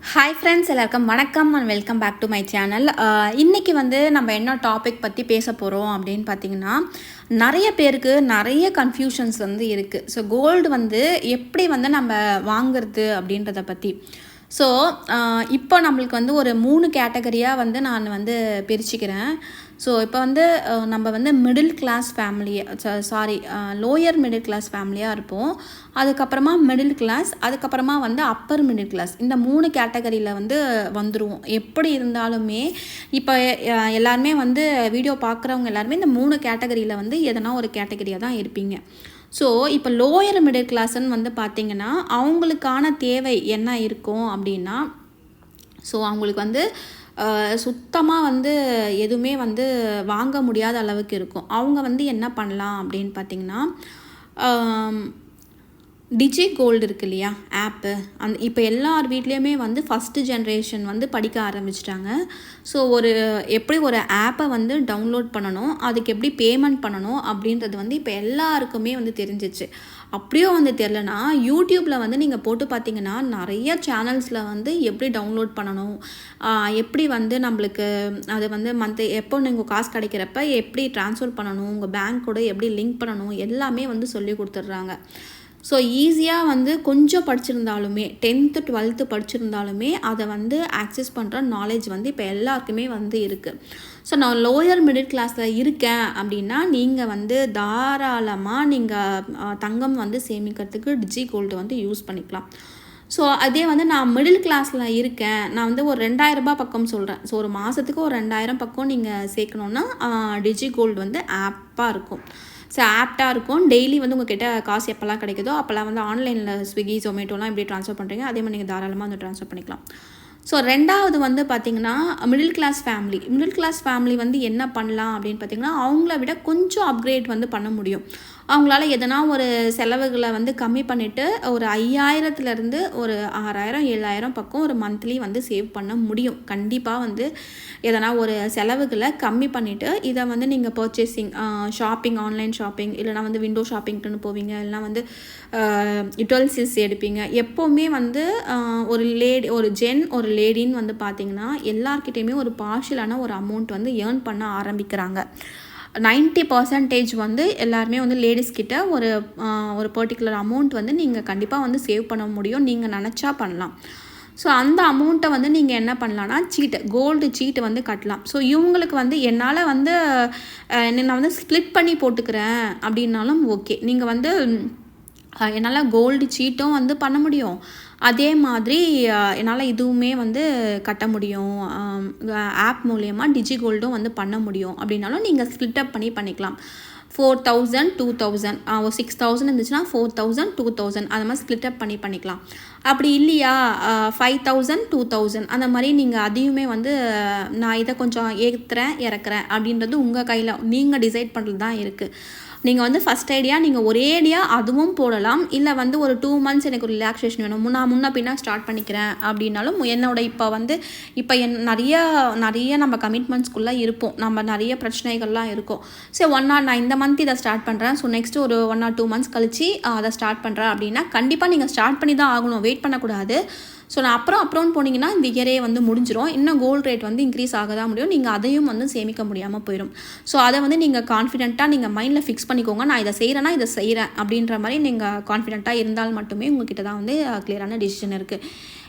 Hi friends எல்லாருக்கும் வணக்கம் and welcome back to my channel இன்றைக்கி வந்து நம்ம என்ன டாபிக் பற்றி பேச போகிறோம் அப்படின்னு பார்த்தீங்கன்னா நிறைய பேருக்கு நிறைய கன்ஃபியூஷன்ஸ் வந்து இருக்குது ஸோ கோல்டு வந்து எப்படி வந்து நம்ம வாங்குறது அப்படின்றத பற்றி ஸோ இப்போ நம்மளுக்கு வந்து ஒரு மூணு கேட்டகரியாக வந்து நான் வந்து பிரிச்சுக்கிறேன். ஸோ இப்போ வந்து நம்ம வந்து middle class family sorry lower middle class ஃபேமிலியாக இருப்போம். அதுக்கப்புறமா மிடில் கிளாஸ் அதுக்கப்புறமா வந்து அப்பர் மிடில் கிளாஸ் இந்த மூணு கேட்டகரியில் வந்து வந்துருவோம். எப்படி இருந்தாலுமே இப்போ எல்லாருமே வந்து வீடியோ பார்க்குறவங்க எல்லாருமே இந்த மூணு கேட்டகரியில் வந்து எதனா ஒரு கேட்டகரியாக தான் இருப்பீங்க. ஸோ இப்போ லோயர் மிடில் கிளாஸ்ன்னு வந்து பார்த்தீங்கன்னா அவங்களுக்கான தேவை என்ன இருக்கும் அப்படின்னா ஸோ அவங்களுக்கு வந்து சுத்தமாக வந்து எதுவுமே வந்து வாங்க முடியாத அளவுக்கு இருக்கும். அவங்க வந்து என்ன பண்ணலாம் அப்படின்னு பார்த்தீங்கன்னா டிஜி கோல்டு இருக்கு இல்லையா ஆப்பு அந் இப்போ எல்லார் வீட்லேயுமே வந்து ஃபஸ்ட்டு ஜென்ரேஷன் வந்து படிக்க ஆரம்பிச்சிட்டாங்க. ஸோ ஒரு எப்படி ஒரு ஆப்பை வந்து டவுன்லோட் பண்ணணும் அதுக்கு எப்படி பேமெண்ட் பண்ணணும் அப்படின்றது வந்து இப்போ எல்லாருக்குமே வந்து தெரிஞ்சிச்சு. அப்படியும் வந்து தெரிலனா யூடியூப்பில் வந்து நீங்கள் போட்டு பார்த்தீங்கன்னா நிறைய சேனல்ஸில் வந்து எப்படி டவுன்லோட் பண்ணணும் எப்படி வந்து நம்மளுக்கு அது வந்து மந்த் எப்போ நீங்கள் காசு கிடைக்கிறப்ப எப்படி ட்ரான்ஸ்ஃபர் பண்ணணும் உங்கள் பேங்க் கூட எப்படி லிங்க் பண்ணணும் எல்லாமே வந்து சொல்லி கொடுத்துட்றாங்க. ஸோ ஈஸியாக வந்து கொஞ்சம் படிச்சிருந்தாலுமே டென்த்து டுவெல்த்து படிச்சிருந்தாலுமே அதை வந்து ஆக்சஸ் பண்ணுற நாலேஜ் வந்து இப்போ எல்லாருக்குமே வந்து இருக்குது ஸோ நான் லோயர் மிடில் கிளாஸில் இருக்கேன் அப்படின்னா நீங்கள் வந்து தாராளமாக நீங்கள் தங்கம் வந்து சேமிக்கிறதுக்கு டிஜி கோல்டு வந்து யூஸ் பண்ணிக்கலாம். ஸோ அதே வந்து நான் மிடில் கிளாஸில் இருக்கேன். நான் வந்து ஒரு ரெண்டாயிரரூபா பக்கம் சொல்கிறேன் ஸோ ஒரு மாதத்துக்கு ஒரு ரெண்டாயிரம் பக்கம் நீங்கள் சேர்க்கணுன்னா டிஜி கோல்டு வந்து ஆப்பாக இருக்கும். ஸோ ஆப்டாக இருக்கும். டெய்லி வந்து உங்ககிட்ட காசு எப்போல்லாம் கிடைக்குதோ அப்போல்லாம் வந்து ஆன்லைனில் ஸ்விக்கி ஜொமேட்டோலாம் எப்படி ட்ரான்ஸ்ஃபர் பண்ணுறீங்க அதே மாதிரி நீங்கள் தாராளமாக வந்து ட்ரான்ஸ்ஃபர் பண்ணிக்கலாம். ஸோ ரெண்டாவது வந்து பார்த்திங்கன்னா middle class family middle class family வந்து என்ன பண்ணலாம் அப்படின்னு பார்த்தீங்கன்னா அவங்கள விட கொஞ்சம் அப்கிரேட் வந்து பண்ண முடியும். அவங்களால எதனா ஒரு செலவுகளை வந்து கம்மி பண்ணிவிட்டு ஒரு ஐயாயிரத்துலேருந்து ஒரு ஆறாயிரம் ஏழாயிரம் பக்கம் ஒரு மந்த்லி வந்து சேவ் பண்ண முடியும். கண்டிப்பாக வந்து எதனா ஒரு செலவுகளை கம்மி பண்ணிவிட்டு இதை வந்து நீங்கள் பர்ச்சேசிங் ஷாப்பிங் ஆன்லைன் ஷாப்பிங் இல்லைனா வந்து விண்டோ ஷாப்பிங்க்குன்னு போவீங்க. இல்லைனா வந்து யுட்டல்சிஸ் எடுப்பீங்க. எப்போவுமே வந்து ஒரு லேடி ஒரு ஜென் ஒரு லேடின்னு வந்து பார்த்தீங்கன்னா எல்லார்கிட்டேயுமே ஒரு பார்ஷியலான ஒரு அமௌண்ட் வந்து ஏர்ன் பண்ண ஆரம்பிக்கிறாங்க. 90% பர்சன்டேஜ் வந்து எல்லாருமே வந்து லேடிஸ்கிட்ட ஒரு ஒரு பர்டிகுலர் அமௌண்ட் வந்து நீங்கள் கண்டிப்பாக வந்து சேவ் பண்ண முடியும். நீங்கள் நினச்சா பண்ணலாம். ஸோ அந்த அமௌண்ட்டை வந்து நீங்கள் என்ன பண்ணலான்னா சீட்டு கோல்டு சீட்டு வந்து கட்டலாம். ஸோ இவங்களுக்கு வந்து என்னால் வந்து நான் வந்து ஸ்ப்ளிட் பண்ணி போட்டுக்கிறேன் அப்படின்னாலும் ஓகே நீங்கள் வந்து என்னால் கோல்டு சீட்டும் வந்து பண்ண முடியும். அதே மாதிரி என்னால் இதுவுமே வந்து கட்ட முடியும். ஆப் மூலயமா டிஜி கோல்டும் வந்து பண்ண முடியும். அப்படின்னாலும் நீங்கள் ஸ்பிளிட் அப் பண்ணி பண்ணிக்கலாம். Four thousand two thousand six thousand இருந்துச்சுன்னா ஃபோர் தௌசண்ட் டூ தௌசண்ட் அந்த மாதிரி ஸ்பிளிட் அப் பண்ணி பண்ணிக்கலாம். அப்படி இல்லையா? ஃபைவ் தௌசண்ட் டூ தௌசண்ட் அந்த மாதிரி நீங்கள் அதையுமே வந்து நான் இதை கொஞ்சம் ஏற்றுறேன் இறக்குறேன் அப்படின்றது உங்கள் கையில் நீங்கள் டிசைட் பண்ணுறது தான் இருக்குது நீங்கள் வந்து ஃபஸ்ட் ஐடியா நீங்கள் ஒரேடியாக அதுவும் போடலாம். இல்லை வந்து ஒரு டூ மந்த்ஸ் எனக்கு ஒரு ரிலாக்ஸேஷன் வேணும். முன்னா முன்ன பின்னா ஸ்டார்ட் பண்ணிக்கிறேன் அப்படின்னாலும் என்னோட இப்போ வந்து இப்போ என் நிறைய நிறைய நம்ம கமிட்மெண்ட்ஸ்குள்ளே இருப்போம். நம்ம நிறைய பிரச்சனைகள்லாம் இருக்கும். சரி ஒன் ஆர் நான் இந்த மந்த் இதை ஸ்டார்ட் பண்ணுறேன் ஸோ நெக்ஸ்ட் ஒரு ஒன் ஆர் டூ மந்த்ஸ் கழிச்சு அதை ஸ்டார்ட் பண்ணுறேன் அப்படின்னா கண்டிப்பாக நீங்கள் ஸ்டார்ட் பண்ணி தான் ஆகணும். வெயிட் பண்ணக்கூடாது. ஸோ நான் அப்புறம் அப்புறம் போனீங்கன்னா இந்த இயரே வந்து முடிஞ்சிடும் இன்னும் கோல்டு ரேட் வந்து இன்க்ரீஸ் ஆக தான் முடியும். நீங்கள் அதையும் வந்து சேமிக்க முடியாமல் போயிடும் ஸோ அதை வந்து நீங்கள் கான்ஃபிடென்ட்டாக நீங்கள் மைண்டில் ஃபிக்ஸ் பண்ணிக்கோங்க. நான் இதை செய்கிறேன்னா இதை செய்கிறேன் அப்படின்ற மாதிரி நீங்கள் கான்ஃபிடென்ட்டாக இருந்தால் மட்டுமே உங்ககிட்ட தான் வந்து கிளியரான டிசிஷன் இருக்குது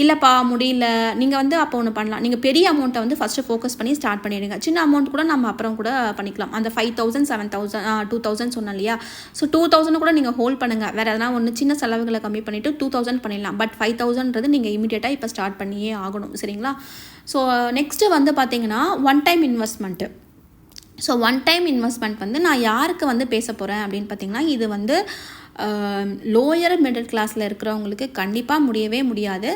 இல்லைப்பா முடியல. நீங்கள் வந்து அப்போ ஒன்று பண்ணலாம். நீங்கள் பெரிய அமௌண்ட்டை வந்து ஃபஸ்ட்டு ஃபோக்கஸ் பண்ணி ஸ்டார்ட் பண்ணிடுங்க. சின்ன அமௌண்ட் கூட நம்ம அப்புறம் கூட பண்ணிக்கலாம். அந்த five thousand seven thousand two thousand சொன்னேன் இல்லையா? ஸோ டூ தௌசண்ட் கூட நீங்கள் ஹோல்ட் பண்ணுங்கள் வேறு எதனா ஒன்று சின்ன செலவுகளை கம்மி பண்ணிவிட்டு டூ தௌசண்ட் பண்ணிடலாம். பட் ஃபைவ் தௌசண்ட்றது நீங்கள் இமீடியட்டாக இப்போ ஸ்டார்ட் பண்ணியே ஆகணும். சரிங்களா? ஸோ நெக்ஸ்ட்டு வந்து பார்த்தீங்கன்னா one time investment so one time investment வந்து நான் யாருக்கு வந்து பேச போகிறேன் அப்படின்னு பார்த்தீங்கன்னா இது வந்து லோயர் மிடில் கிளாஸில் இருக்கிறவங்களுக்கு கண்டிப்பாக முடியவே முடியாது.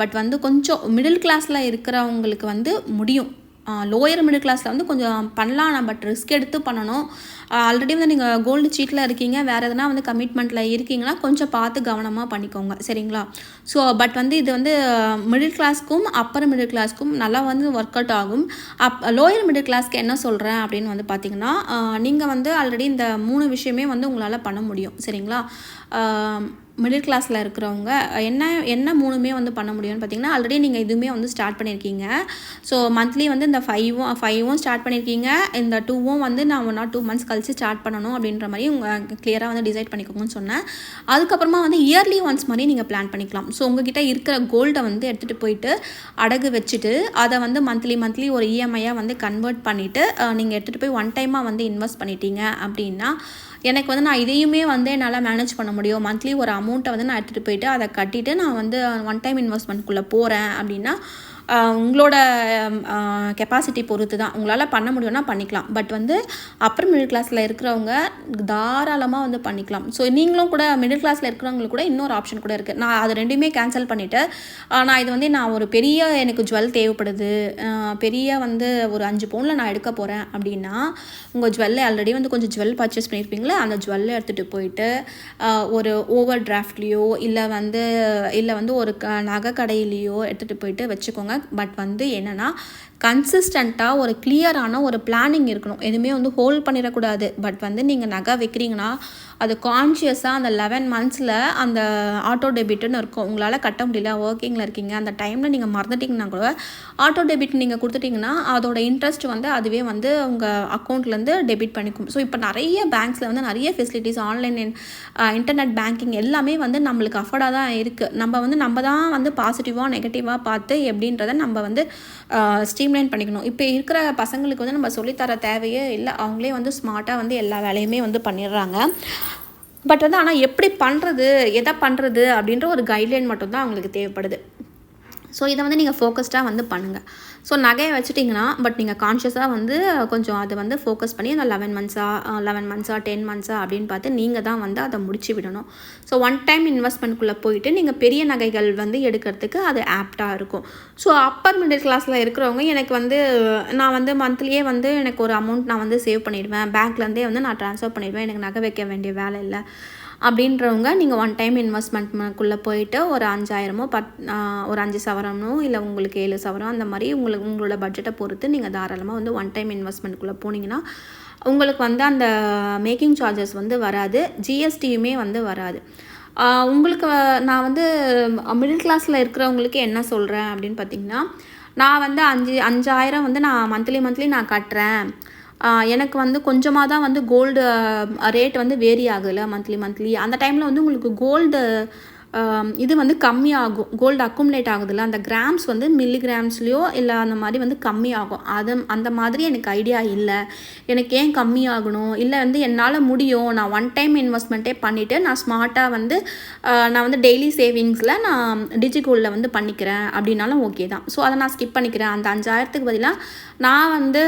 பட் வந்து கொஞ்சம் மிடில் கிளாஸில் இருக்கிறவங்களுக்கு வந்து முடியும். லோயர் மிடில் கிளாஸில் வந்து கொஞ்சம் பண்ணலாம். பட் ரிஸ்க் எடுத்து பண்ணணும். ஆல்ரெடி வந்து நீங்கள் கோல்டு சீட்டில் இருக்கீங்க. வேறு எதனா வந்து கமிட்மெண்ட்டில் இருக்கீங்கன்னா கொஞ்சம் பார்த்து கவனமாக பண்ணிக்கோங்க. சரிங்களா? ஸோ பட் வந்து இது வந்து மிடில் கிளாஸ்க்கும் அப்பர் மிடில் கிளாஸ்க்கும் நல்லா வந்து ஒர்க் அவுட் ஆகும் அப் லோயர் மிடில் கிளாஸ்க்கு என்ன சொல்கிறேன் அப்படின்னு வந்து பார்த்தீங்கன்னா நீங்கள் வந்து ஆல்ரெடி இந்த மூணு விஷயமே வந்து உங்களால் பண்ண முடியும். சரிங்களா? மிடில் கிளாஸில் இருக்கிறவங்க என்ன என்ன மூணுமே வந்து பண்ண முடியும்னு பார்த்தீங்கன்னா ஆல்ரெடி நீங்கள் இதுவுமே வந்து ஸ்டார்ட் பண்ணியிருக்கீங்க. ஸோ மந்த்லி வந்து இந்த ஃபைவும் ஃபைவும் ஸ்டார்ட் பண்ணியிருக்கீங்க. இந்த டூவும் வந்து நான் ஒன் ஆர் டூ மந்த்ஸ் கழிச்சு ஸ்டார்ட் பண்ணணும் அப்படின்ற மாதிரி உங்கள் கிளியராக வந்து டிசைட் பண்ணிக்கோங்கன்னு சொன்னேன். அதுக்கப்புறமா வந்து இயர்லி ஒன்ஸ் மாதிரி நீங்கள் பிளான் பண்ணிக்கலாம். ஸோ உங்ககிட்ட இருக்கிற கோல்டை வந்து எடுத்துகிட்டு போயிட்டு அடகு வச்சுட்டு அதை வந்து மந்த்லி மந்த்லி ஒரு இஎம்ஐயாக வந்து கன்வெர்ட் பண்ணிவிட்டு நீங்கள் எடுத்துகிட்டு போய் ஒன் டைமாக வந்து இன்வெஸ்ட் பண்ணிட்டீங்க அப்படின்னா எனக்கு வந்து நான் இதையுமே வந்து என்னால் மேனேஜ் பண்ண முடியும். மந்த்லி ஒரு அமௌண்ட்டை வந்து நான் எடுத்துகிட்டு போயிட்டு அதை கட்டிட்டு நான் வந்து ஒன் டைம் இன்வெஸ்ட்மெண்ட்குள்ளே போகிறேன் அப்படின்னா உங்களோட கெப்பாசிட்டி பொறுத்து தான். உங்களால் பண்ண முடியும்னா பண்ணிக்கலாம். பட் வந்து அப்பர் மிடில் கிளாஸில் இருக்கிறவங்க தாராளமாக வந்து பண்ணிக்கலாம். ஸோ நீங்களும் கூட மிடில் கிளாஸில் இருக்கிறவங்களுக்கு கூட இன்னொரு ஆப்ஷன் கூட இருக்குது நான் அது ரெண்டுமே கேன்சல் பண்ணிவிட்டு நான் இது வந்து நான் ஒரு பெரிய எனக்கு ஜுவல் தேவைப்படுது. பெரிய வந்து ஒரு அஞ்சு பவுனில் நான் எடுக்க போகிறேன் அப்படின்னா உங்கள் ஜுவல்லை ஆல்ரெடி வந்து கொஞ்சம் ஜுவல் பர்ச்சேஸ் பண்ணியிருப்பீங்களே அந்த ஜுவல்லை எடுத்துகிட்டு போயிட்டு ஒரு ஓவர் டிராஃப்ட்லேயோ இல்லை வந்து இல்லை வந்து ஒரு க நகை கடையிலையோ எடுத்துகிட்டு போயிட்டு வச்சுக்கோங்க. பட் வந்து என்னென்னா கன்சிஸ்டண்ட்டாக ஒரு கிளியரான ஒரு பிளானிங் இருக்கணும். எதுவுமே வந்து ஹோல்ட் பண்ணிடக்கூடாது. பட் வந்து நீங்கள் நகை வைக்கிறீங்கன்னா அது கான்ஷியஸாக அந்த லெவன் மந்த்ஸில் அந்த ஆட்டோ டெபிட்னு இருக்கும். உங்களால் கட்ட முடியல ஒர்க்கிங்கில் இருக்கீங்க அந்த டைமில் நீங்கள் மறந்துட்டிங்கன்னா கூட ஆட்டோ டெபிட் நீங்கள் கொடுத்துட்டிங்கன்னா அதோட இன்ட்ரெஸ்ட் வந்து அதுவே வந்து உங்கள் அக்கௌண்ட்லேருந்து டெபிட் பண்ணிக்கும். ஸோ இப்போ நிறைய பேங்க்ஸில் வந்து நிறைய ஃபெசிலிட்டிஸ் ஆன்லைன் இன்டர்நெட் பேங்கிங் எல்லாமே வந்து நம்மளுக்கு அஃபோர்டாக தான் இருக்குது நம்ம வந்து நம்ம தான் வந்து பாசிட்டிவாக நெகட்டிவாக பார்த்து எப்படின்றத நம்ம வந்து ஸ்ட்ரீம்லைன் பண்ணிக்கணும். இப்போ இருக்கிற பசங்களுக்கு வந்து நம்ம சொல்லித்தர தேவையே இல்லை. அவங்களே வந்து ஸ்மார்ட்டாக வந்து எல்லா வேலையுமே வந்து பண்ணிடுறாங்க. பட் வந்து ஆனால் எப்படி பண்ணுறது எதை பண்ணுறது அப்படின்ற ஒரு கைட்லைன் மட்டும்தான் அவங்களுக்கு தேவைப்படுது. ஸோ இதை வந்து நீங்கள் ஃபோக்கஸ்டாக வந்து பண்ணுங்கள் ஸோ நகையை வச்சுட்டிங்கன்னா பட் நீங்கள் கான்ஷியஸாக வந்து கொஞ்சம் அதை வந்து ஃபோக்கஸ் பண்ணி அந்த லெவன் மந்த்ஸாக லெவன் மந்த்ஸாக டென் மந்த்ஸா அப்படின்னு பார்த்து நீங்கள் தான் வந்து அதை முடிச்சு விடணும். ஸோ ஒன் டைம் இன்வெஸ்ட்மெண்ட்குள்ளே போயிட்டு நீங்கள் பெரிய நகைகள் வந்து எடுக்கிறதுக்கு அது ஆப்டாக இருக்கும். ஸோ அப்பர் மிடில் கிளாஸில் இருக்கிறவங்க எனக்கு வந்து நான் வந்து மந்த்லியே வந்து எனக்கு ஒரு அமௌண்ட் நான் வந்து சேவ் பண்ணிடுவேன். பேங்க்லேருந்தே வந்து நான் ட்ரான்ஸ்ஃபர் பண்ணிடுவேன். எனக்கு நகை வைக்க வேண்டிய வேலை இல்லை. அப்படின்றவங்க நீங்கள் ஒன் டைம் இன்வெஸ்ட்மெண்ட்க்குள்ளே போயிட்டு ஒரு அஞ்சாயிரமோ பத் ஒரு அஞ்சு சவரமோ இல்லை உங்களுக்கு ஏழு சவரம் அந்த மாதிரி உங்களுக்கு உங்களோட பட்ஜெட்டை பொறுத்து நீங்கள் தாராளமாக வந்து ஒன் டைம் இன்வெஸ்ட்மெண்ட்குள்ளே போனீங்கன்னா உங்களுக்கு வந்து அந்த மேக்கிங் சார்ஜஸ் வந்து வராது ஜிஎஸ்டியுமே வந்து வராது. உங்களுக்கு நான் வந்து மிடில் கிளாஸில் இருக்கிறவங்களுக்கு என்ன சொல்கிறேன் அப்படின்னு பார்த்தீங்கன்னா நான் வந்து அஞ்சு அஞ்சாயிரம் வந்து நான் மந்த்லி மந்த்லி நான் கட்டுறேன். எனக்கு வந்து கொஞ்சமாக தான் வந்து கோல்டு ரேட் வந்து வேரி ஆகலை மந்த்லி மந்த்லி அந்த டைமில் வந்து உங்களுக்கு கோல்டு இது வந்து கம்மியாகும். கோல்டு அக்குமுலேட் ஆகுதுல்ல அந்த கிராம்ஸ் வந்து மில்லி கிராம்ஸ்லேயோ இல்லை அந்த மாதிரி வந்து கம்மியாகும். அது அந்த மாதிரி எனக்கு ஐடியா இல்லை. எனக்கு ஏன் கம்மியாகணும்? இல்லை வந்து என்னால் முடியும். நான் ஒன் டைம் இன்வெஸ்ட்மெண்ட்டே பண்ணிவிட்டு நான் ஸ்மார்ட்டாக வந்து நான் வந்து டெய்லி சேவிங்ஸில் நான் டிஜிகோல்டில் வந்து பண்ணிக்கிறேன். அப்படின்னாலும் ஓகே தான். ஸோ அதை நான் ஸ்கிப் பண்ணிக்கிறேன். அந்த அஞ்சாயிரத்துக்கு பதிலாக நான் வந்து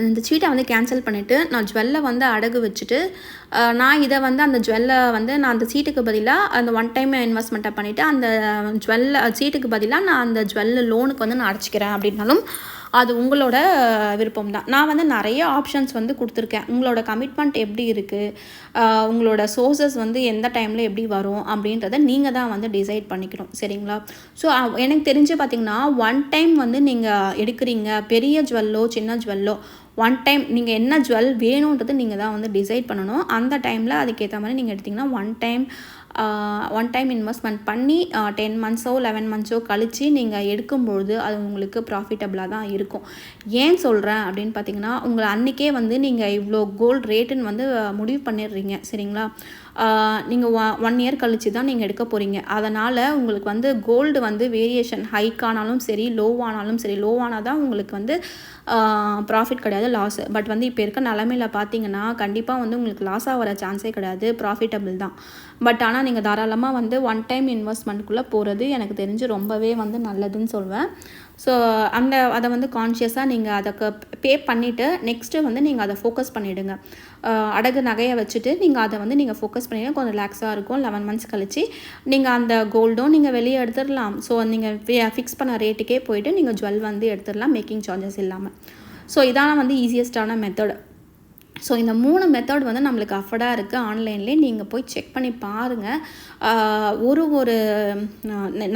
இந்த சீட்டை வந்து கேன்சல் பண்ணிவிட்டு நான் ஜுவல்லை வந்து அடகு வச்சுட்டு நான் இதை வந்து அந்த ஜுவல்லை வந்து நான் அந்த சீட்டுக்கு பதிலாக அந்த ஒன் டைம் இன்வெஸ்ட்மெண்ட்டை பண்ணிவிட்டு அந்த ஜுவல்ல சீட்டுக்கு பதிலாக நான் அந்த ஜுவல்லு லோனுக்கு வந்து நான் அடைச்சிக்கிறேன் அப்படின்னாலும் அது உங்களோட விருப்பம் தான் நான் வந்து நிறைய ஆப்ஷன்ஸ் வந்து கொடுத்துருக்கேன். உங்களோட கமிட்மெண்ட் எப்படி இருக்குது உங்களோட சோர்சஸ் வந்து எந்த டைமில் எப்படி வரும்? அப்படின்றத நீங்கள் தான் வந்து டிசைட் பண்ணிக்கணும். சரிங்களா? ஸோ எனக்கு தெரிஞ்சு பார்த்தீங்கன்னா ஒன் டைம் வந்து நீங்கள் எடுக்கிறீங்க. பெரிய ஜுவல்லோ சின்ன ஜுவல்லோ ஒன் டைம் நீங்கள் என்ன ஜுவல் வேணுன்றது நீங்கள் தான் வந்து டிசைட் பண்ணணும். அந்த டைமில் அதுக்கேற்ற மாதிரி நீங்கள் எடுத்திங்கன்னா one time one time investment பண்ணி டென் மந்த்ஸோ லெவன் மந்த்ஸோ கழித்து நீங்கள் எடுக்கும்பொழுது அது உங்களுக்கு ப்ராஃபிட்டபுளாக தான் இருக்கும். ஏன் சொல்கிறேன் அப்படின்னு பார்த்தீங்கன்னா உங்களை அன்றைக்கே வந்து நீங்கள் இவ்வளோ கோல்டு ரேட்டுன்னு வந்து முடிவு பண்ணிடுறீங்க சரிங்களா? நீங்கள் ஒன் இயர் கழிச்சு தான் நீங்கள் எடுக்க போகிறீங்க அதனால் உங்களுக்கு வந்து கோல்டு வந்து வேரியேஷன் ஹைக் ஆனாலும் சரி லோவானாலும் சரி லோவானால் தான் உங்களுக்கு வந்து ப்ராஃபிட் கிடையாது லாஸ் பட் வந்து இப்போ இருக்க நிலமையில பார்த்தீங்கன்னா கண்டிப்பாக வந்து உங்களுக்கு லாஸ் ஆகிற சான்ஸே கிடையாது ப்ராஃபிட்டபிள் தான். பட் ஆனால் நீங்கள் தாராளமாக வந்து ஒன் டைம் இன்வெஸ்ட்மெண்ட்குள்ளே போகிறது எனக்கு தெரிஞ்சு ரொம்பவே வந்து நல்லதுன்னு சொல்வேன். ஸோ அந்த அதை வந்து கான்ஷியஸாக நீங்கள் அதுக்கு பே பண்ணிவிட்டு நெக்ஸ்ட்டு வந்து நீங்கள் அதை ஃபோக்கஸ் பண்ணிவிடுங்க அடகு நகையை வச்சுட்டு நீங்கள் அதை வந்து நீங்கள் ஃபோக்கஸ் பண்ணிடுங்க. கொஞ்சம் ரிலாக்ஸாக இருக்கும். லெவன் மந்த்ஸ் கழித்து நீங்கள் அந்த கோல்டும் நீங்கள் வெளியே எடுத்துடலாம். ஸோ நீங்கள் ஃபிக்ஸ் பண்ண ரேட்டுக்கே போயிட்டு நீங்கள் ஜுவல் வந்து எடுத்துடலாம். மேக்கிங் சார்ஜஸ் இல்லாமல் ஸோ இதான வந்து ஈஸியஸ்டான மெத்தட் ஸோ இந்த மூணு மெத்தட் வந்து நம்மளுக்கு அஃபர்டாக இருக்குது ஆன்லைன்லேயே நீங்கள் போய் செக் பண்ணி பாருங்கள் ஒரு ஒரு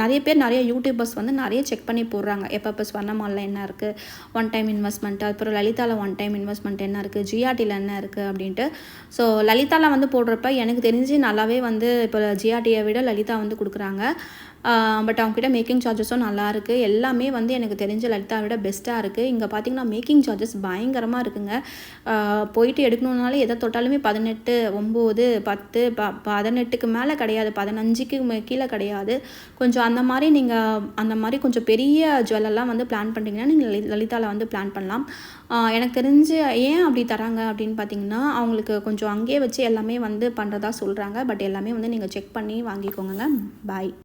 நிறைய பேர் நிறைய யூடியூபர்ஸ் வந்து நிறைய செக் பண்ணி போடுறாங்க. எப்பப்போ ஸ்வர்ணமாலில் என்ன இருக்குது ஒன் டைம் இன்வெஸ்ட்மெண்ட் அப்புறம் லலிதாவில் ஒன் டைம் இன்வெஸ்ட்மெண்ட் என்ன இருக்குது ஜிஆர்டியில் என்ன இருக்குது அப்படின்ட்டு. ஸோ லலிதாவில் வந்து போடுறப்ப எனக்கு தெரிஞ்சு நல்லாவே வந்து இப்போ ஜிஆர்டியை விட லலிதா வந்து கொடுக்குறாங்க. பட் அவங்ககிட்ட மேக்கிங் சார்ஜஸும் நல்லாயிருக்கு எல்லாமே வந்து எனக்கு தெரிஞ்ச லலிதா விட பெஸ்ட்டாக இருக்குது இங்கே பார்த்தீங்கன்னா மேக்கிங் சார்ஜஸ் பயங்கரமாக இருக்குங்க. போயிட்டு எடுக்கணுன்னாலே எதை தொட்டாலுமே பதினெட்டு ஒம்பது பத்து ப பதினெட்டுக்கு மேலே கிடையாது. பதினஞ்சுக்கு கீழே கிடையாது. கொஞ்சம் அந்த மாதிரி நீங்கள் அந்த மாதிரி கொஞ்சம் பெரிய ஜுவல்லெல்லாம் வந்து பிளான் பண்ணுறீங்கன்னா நீங்கள் லலிதாவில் வந்து பிளான் பண்ணலாம். எனக்கு தெரிஞ்சு ஏன் அப்படி தராங்க அப்படின்னு பார்த்தீங்கன்னா அவங்களுக்கு கொஞ்சம் அங்கேயே வச்சு எல்லாமே வந்து பண்ணுறதா சொல்கிறாங்க பட் எல்லாமே வந்து நீங்கள் செக் பண்ணி வாங்கிக்கோங்க பாய்